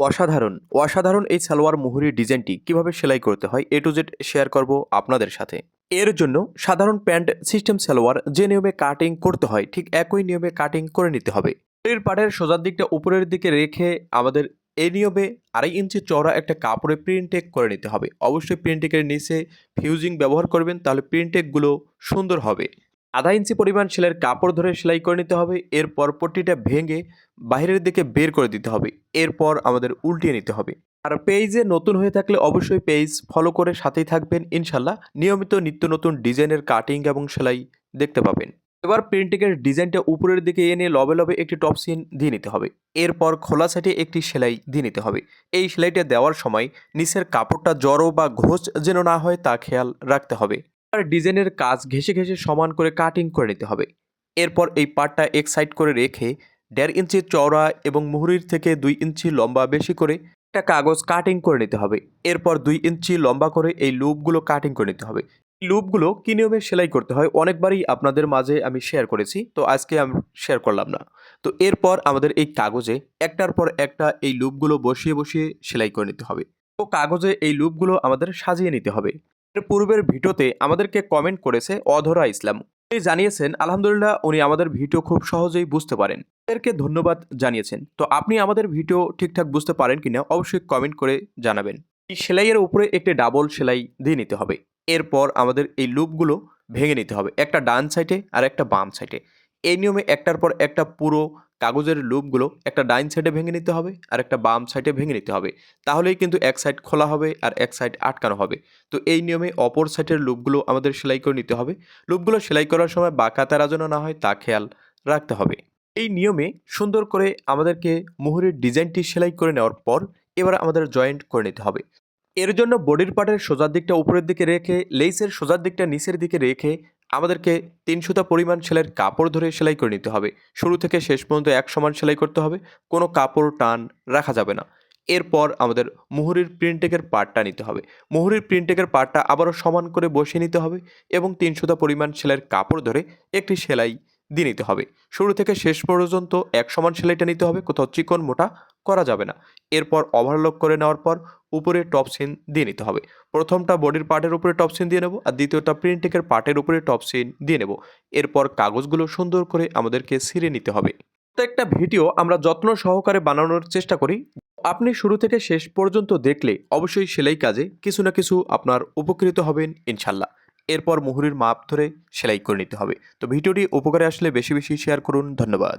অসাধারণ অসাধারণ এই সালোয়ার মুহুরির ডিজাইনটি কীভাবে সেলাই করতে হয় এ টু জেড শেয়ার করব আপনাদের সাথে। এর জন্য সাধারণ প্যান্ট সিস্টেম সালোয়ার যে নিয়মে কাটিং করতে হয় ঠিক একই নিয়মে কাটিং করে নিতে হবে। এর পাড়ের সোজার দিকটা উপরের দিকে রেখে আমাদের এই নিয়মে আড়াই ইঞ্চি চওড়া একটা কাপড়ে প্রিন্টেক করে নিতে হবে। অবশ্যই প্রিন্টেকের নিচে ফিউজিং ব্যবহার করবেন তাহলে প্রিন্টেকগুলো সুন্দর হবে। আধা ইঞ্চি পরিমাণ সেলাইয়ের কাপড় ধরে সেলাই করে নিতে হবে। এরপর পট্টিটা ভেঙে বাইরের দিকে বের করে দিতে হবে। এরপর আমাদের উল্টিয়ে নিতে হবে। আর পেজে নতুন হয়ে থাকলে অবশ্যই পেজ ফলো করে সাথেই থাকবেন। ইনশাল্লাহ নিয়মিত নিত্য নতুন ডিজাইনের কাটিং এবং সেলাই দেখতে পাবেন। এবার প্রিন্টিংয়ের ডিজাইনটা উপরের দিকে এনে লবে লবে একটি টপ সিন দিয়ে নিতে হবে। এরপর খোলা সাইডে একটি সেলাই দিয়ে নিতে হবে। এই সেলাইটা দেওয়ার সময় নিচের কাপড়টা জড়ো বা ঘোষ যেন না হয় তা খেয়াল রাখতে হবে। আর ডিজাইনের কাজ ঘেসে ঘেসে সমান করে কাটিং করে নিতে হবে। এরপর এই পার্টটা এক সাইড করে রেখে দেড় ইঞ্চি চওড়া এবং মুহুরির থেকে দুই ইঞ্চি লম্বা বেশি করে একটা কাগজ কাটিং করে নিতে হবে। এরপর দুই ইঞ্চি লম্বা করে এই লুপগুলো কাটিং করে নিতে হবে। লুপগুলো কী নিয়মে সেলাই করতে হয়, অনেকবারই আপনাদের মাঝে আমি শেয়ার করেছি, তো আজকে আমি শেয়ার করলাম না। তো এরপর আমাদের এই কাগজে একটার পর একটা এই লুপগুলো বসিয়ে বসিয়ে সেলাই করে নিতে হবে। তো কাগজে এই লুপগুলো আমাদের সাজিয়ে নিতে হবে। পূর্বের ভিডিওতে আমাদেরকে কমেন্ট করেছে অধরা ইসলাম। উনি জানিয়েছেন, আলহামদুলিল্লাহ, উনি আমাদের ভিডিও খুব সহজেই বুঝতে পারেন। এদেরকে ধন্যবাদ জানিয়েছেন। তো আপনি আমাদের ভিডিও ঠিকঠাক বুঝতে পারেন কিনা, অবশ্যই কমেন্ট করে জানাবেন। এই সেলাইয়ের উপরে একটি ডাবল সেলাই দিয়ে নিতে হবে। এরপর আমাদের এই লুপগুলো ভেঙে নিতে হবে, একটা ডান সাইডে আর একটা বাম সাইডে এই নিয়মে একটার পর একটা পুরো কাগজের লুপগুলো একটা ডাইন সাইডে ভেঙে নিতে হবে আর একটা বাম সাইডে ভেঙে নিতে হবে। তাহলেই কিন্তু এক সাইড খোলা হবে আর এক সাইড আটকানো হবে। তো এই নিয়মে অপর সাইডের লুপগুলো আমাদের সেলাই করে নিতে হবে। লুপগুলো সেলাই করার সময় বাঁকা তারা যেন না হয়, তা খেয়াল রাখতে হবে। এই নিয়মে সুন্দর করে আমাদেরকে মুহুরের ডিজাইনটি সেলাই করে নেওয়ার পর এবার আমাদের জয়েন্ট করে নিতে হবে। এর জন্য বডির পার্টের সোজার দিকটা উপরের দিকে রেখে, লেসের সোজার দিকটা নিচের দিকে রেখে আমাদেরকে তিন সুতা পরিমাণ সেলাইয়ের কাপড় ধরে সেলাই করে নিতে হবে। শুরু থেকে শেষ পর্যন্ত এক সমান সেলাই করতে হবে। কোনো কাপড়, টান রাখা যাবে না। এরপর আমাদের মুহুরির প্রিন্টেকের পার্টটা নিতে হবে। মুহুরির প্রিন্টেকের পার্টটা আবারও সমান করে বসিয়ে নিতে হবে এবং তিন সুতা পরিমাণ সেলাইয়ের কাপড় ধরে একটি সেলাই দিয়ে নিতে হবে। শুরু থেকে শেষ পর্যন্ত এক সমান সেলাইটা নিতে হবে। কোথাও চিকন, মোটা করা যাবে না। এরপর ওভারলক করে নেওয়ার পর উপরে টপ সিন দিয়ে নিতে হবে। প্রথমটা বডির পার্টের উপরে টপ সিন দিয়ে নেব আর দ্বিতীয়টা প্রিন্টিকের পার্টের উপরে টপ সিন দিয়ে নেব। এরপর কাগজগুলো সুন্দর করে আমাদেরকে ছিঁড়ে নিতে হবে। প্রত্যেকটা ভিডিও আমরা যত্ন সহকারে বানানোর চেষ্টা করি। আপনি শুরু থেকে শেষ পর্যন্ত দেখলে অবশ্যই সেলাই কাজে কিছু না কিছু আপনার উপকৃত হবেন ইনশাল্লাহ। এরপর মুহুরির মাপ ধরে সেলাই করে নিতে হবে। তো ভিডিওটি উপকারে আসলে বেশি বেশি শেয়ার করুন। ধন্যবাদ।